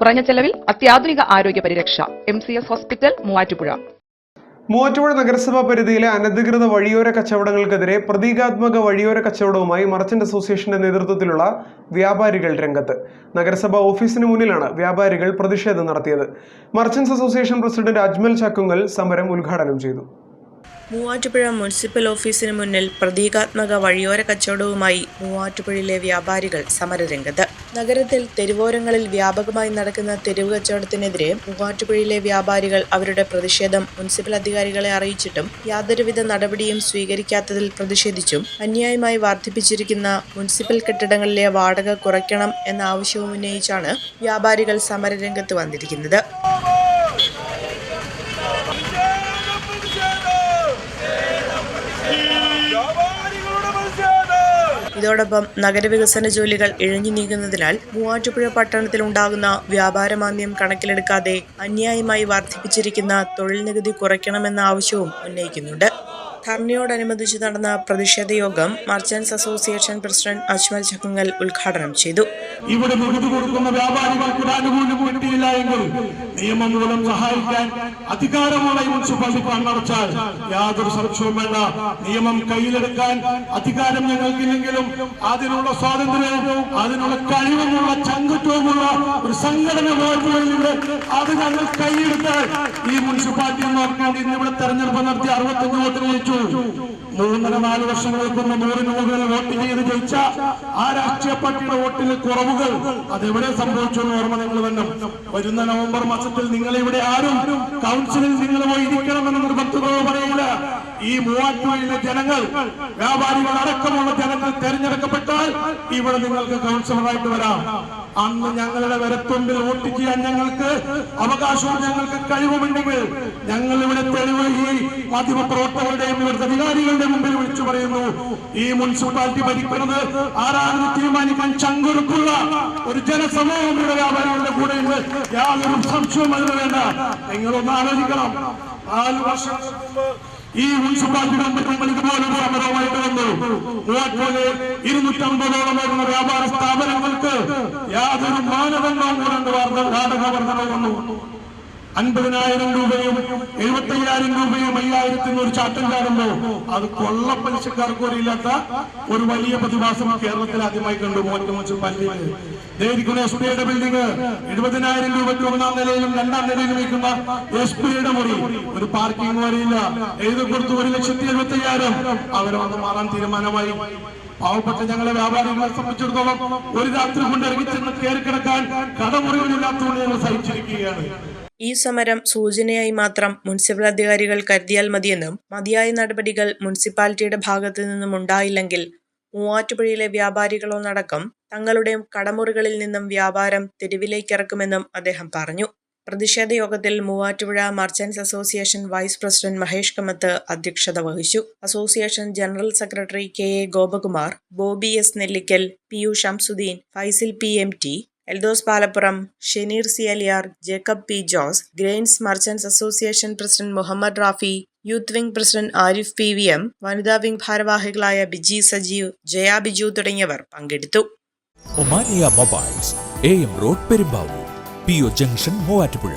കുറഞ്ഞ ചെലവിൽ അത്യാധുനിക ആരോഗ്യ പരിരക്ഷ. M C S hospital Muvattupuzha. Muvattupuzha നഗരസഭാ പരിധിയിലെ അനധികൃത വഴിയോര കച്ചവടങ്ങൾക്കെതിരെ പ്രതീകാത്മക വഴിയോര കച്ചവടവുമായി മർച്ചന്റ് അസോസിയേഷന്റെ നേതൃത്വത്തിലുള്ള വ്യാപാരികൾ രംഗത്ത്. നഗരസഭാ ഓഫീസിന് മുന്നിലാണ് വ്യാപാരികൾ പ്രതിഷേധം നടത്തിയത്. Merchants association president Ajmal Chakkungal സമരം ഉദ്ഘാടനം ചെയ്തു. മൂവാറ്റുപുഴ മുനിസിപ്പൽ ഓഫീസിന് മുന്നിൽ പ്രതീകാത്മക വഴിയോര കച്ചവടവുമായി മൂവാറ്റുപുഴയിലെ വ്യാപാരികൾ സമരരംഗത്ത്. നഗരത്തിൽ തെരുവോരങ്ങളിൽ വ്യാപകമായി നടക്കുന്ന തെരുവ് കച്ചവടത്തിനെതിരെ മൂവാറ്റുപുഴയിലെ വ്യാപാരികൾ അവരുടെ പ്രതിഷേധം മുനിസിപ്പൽ അധികാരികളെ അറിയിച്ചിട്ടും യാതൊരുവിധ നടപടിയും സ്വീകരിക്കാത്തതിൽ പ്രതിഷേധിച്ചും അന്യായമായി വർദ്ധിപ്പിച്ചിരിക്കുന്ന മുനിസിപ്പൽ കെട്ടിടങ്ങളിലെ വാടക കുറയ്ക്കണം എന്ന ആവശ്യവും ഉന്നയിച്ചാണ് വ്യാപാരികൾ സമരരംഗത്ത് വന്നിരിക്കുന്നത്. ഇതോടൊപ്പം നഗരവികസന ജോലികൾ ഇഴഞ്ഞു നീങ്ങുന്നതിനാൽ മൂവാറ്റുപുഴ പട്ടണത്തിൽ ഉണ്ടാകുന്ന വ്യാപാരമാന്ദ്യം കണക്കിലെടുക്കാതെ അന്യായമായി വർദ്ധിപ്പിച്ചിരിക്കുന്ന തൊഴിൽ നികുതി കുറയ്ക്കണമെന്ന ആവശ്യവും ഉന്നയിക്കുന്നുണ്ട് ധർണയോടനുബന്ധിച്ച് നടന്ന പ്രതിഷേധ യോഗം merchants association president Ajmal Chakkungal ഉദ്ഘാടനം ചെയ്തു. ഇവിടെ നികുതി കൊടുക്കുന്ന വ്യാപാരികൾക്ക് ആനുകൂല്യം കിട്ടിയില്ല എങ്കിൽ സഹായിക്കാൻ അധികാരമുള്ള മുനിസിപ്പാലിറ്റി കണ്ണടച്ചാൽ യാതൊരു സംശയവും വേണ്ട. നിയമം കയ്യിലെടുക്കാൻ അധികാരം ഞങ്ങൾക്കില്ലെങ്കിലും അതിനുള്ള സ്വാതന്ത്ര്യവും അതിനുള്ള കഴിവുമുള്ള ചങ്കുറ്റവുമുള്ള ഒരു സംഘടന അത് ഞങ്ങൾ കയ്യിലെടുത്താൽ ഈ മുനിസിപ്പാലിറ്റി നോക്കാൻ ഇന്ന് ഇവിടെ തെരഞ്ഞെടുപ്പ് നടത്തി അറുപത്തഞ്ച് വോട്ട് ജയിച്ചു മൂന്നര നാല് വർഷങ്ങൾക്ക് മുമ്പ് നൂറിന് മുകളിൽ വോട്ട് ചെയ്ത് ജയിച്ച ആ രാഷ്ട്രീയ പാർട്ടിയുടെ വോട്ടിൽ കുറവുകൾ അതെവിടെ സംഭവിച്ചു എന്ന് ഓർമ്മ നിങ്ങൾ തന്നെ വരുന്ന നവംബർ മാസത്തിൽ നിങ്ങൾ ഇവിടെ ആരും കൗൺസിലിൽ നിങ്ങൾ പോയി ഇരിക്കണമെന്ന് നിർബന്ധമോ പറയില്ല. ഈ മൂവാറ്റുപുഴയിലെ ജനങ്ങൾ വ്യാപാരികൾ അടക്കമുള്ള ജനങ്ങൾ തെരഞ്ഞെടുക്കപ്പെട്ടാൽ ഇവിടെ നിങ്ങൾക്ക് കൗൺസിലറായിട്ട് വരാം. അന്ന് ഞങ്ങളുടെ വരത്തുമ്പിൽ വോട്ട് ചെയ്യാൻ ഞങ്ങൾക്ക് അവകാശവും ഞങ്ങൾക്ക് കഴിവുമുണ്ടെങ്കിൽ ഞങ്ങൾ ഇവിടെ തെളിവ് ഈ മാധ്യമപ്രവർത്തകരുടെയും ഇവിടുത്തെ അധികാരികളുടെ മുമ്പിൽ വിളിച്ചു പറയുന്നു ഈ മുനിസിപ്പാലിറ്റി ഭരിക്കുന്നത് ആരാണെന്ന് തീരുമാനിക്കാൻ ചങ്കുറുക്കുള്ള ഒരു ജനസമൂഹം ഇവിടെ വ്യാപാരികളുടെ കൂടെയുണ്ട്. യാതൊരു സംശയവും അതിന് വേണ്ട. നിങ്ങളൊന്ന് ആലോചിക്കണം. നാല് വർഷങ്ങൾക്ക് ഈ മുനിസിപ്പാലിറ്റി ഇരുന്നൂറ്റമ്പതോളം വരുന്ന വ്യാപാര സ്ഥാപനങ്ങൾക്ക് യാതൊരു മാനദണ്ഡവും കൂടെ വാർത്ത വാടക വർദ്ധന വന്നു. അൻപതിനായിരം രൂപയും എഴുപത്തയ്യായിരം രൂപയും അയ്യായിരത്തി ഒരു ചാട്ടം കാണുമ്പോ അത് കൊള്ളപ്പലിശക്കാർക്ക് വരില്ലാത്ത ഒരു വലിയ പ്രതിഭാസം കേരളത്തിൽ ആദ്യമായി കണ്ടു. മോറ്റ മുനിസിപ്പാലിറ്റിയിൽ ദേവിക്കുന്ന എസ് പിയുടെ ബിൽഡിംഗ് എഴുപതിനായിരം രൂപയ്ക്ക് ഒന്നാം നിലയിലും രണ്ടാം നിലയിലും വയ്ക്കുന്ന എസ് പിയുടെ മുറി. ഒരു പാർക്കിംഗ് വരെയില്ല എഴുതി കൊടുത്തു ഒരു ലക്ഷത്തി എഴുപത്തി അയ്യായിരം അവരെ വന്ന് മാറാൻ തീരുമാനമായി. പാവപ്പെട്ട ഞങ്ങളെ വ്യാപാരികളെ സംബന്ധിച്ചിടത്തോളം ഒരു രാത്രി കൊണ്ട് ഇറങ്ങി ചെന്ന് കയറി കിടക്കാൻ കടമുറികളില്ലാത്തതുകൊണ്ട് ഞങ്ങൾ സഹിച്ചിരിക്കുകയാണ്. ഈ സമരം സൂചനയായി മാത്രം മുനിസിപ്പൽ അധികാരികൾ കരുതിയാൽ മതിയെന്നും മതിയായ നടപടികൾ മുനിസിപ്പാലിറ്റിയുടെ ഭാഗത്തു നിന്നും ഉണ്ടായില്ലെങ്കിൽ മൂവാറ്റുപുഴയിലെ വ്യാപാരികളോടക്കം തങ്ങളുടെ കടമുറികളിൽ നിന്നും വ്യാപാരം തെരുവിലേക്കിറക്കുമെന്നും അദ്ദേഹം പറഞ്ഞു. പ്രതിഷേധ യോഗത്തിൽ Muvattupuzha merchants association vice president Mahesh Kammath അധ്യക്ഷത വഹിച്ചു. Association general secretary K A Gopakumar Bobby S Nellikkal P U Shamsuddin Faisil P M T Eldhose Palappuram Shenir C. Aliyar Jacob P. Jose grains merchants association president Muhammad Rafi youth wing president Arif P. V. M വനിതാ wing ഭാരവാഹികളായ ബിജി സജീവ് ജയ ബിജു തുടങ്ങിയവർ പങ്കെടുത്തു. Omania mobiles A M road Perumbavoor P O junction Muvattupuzha.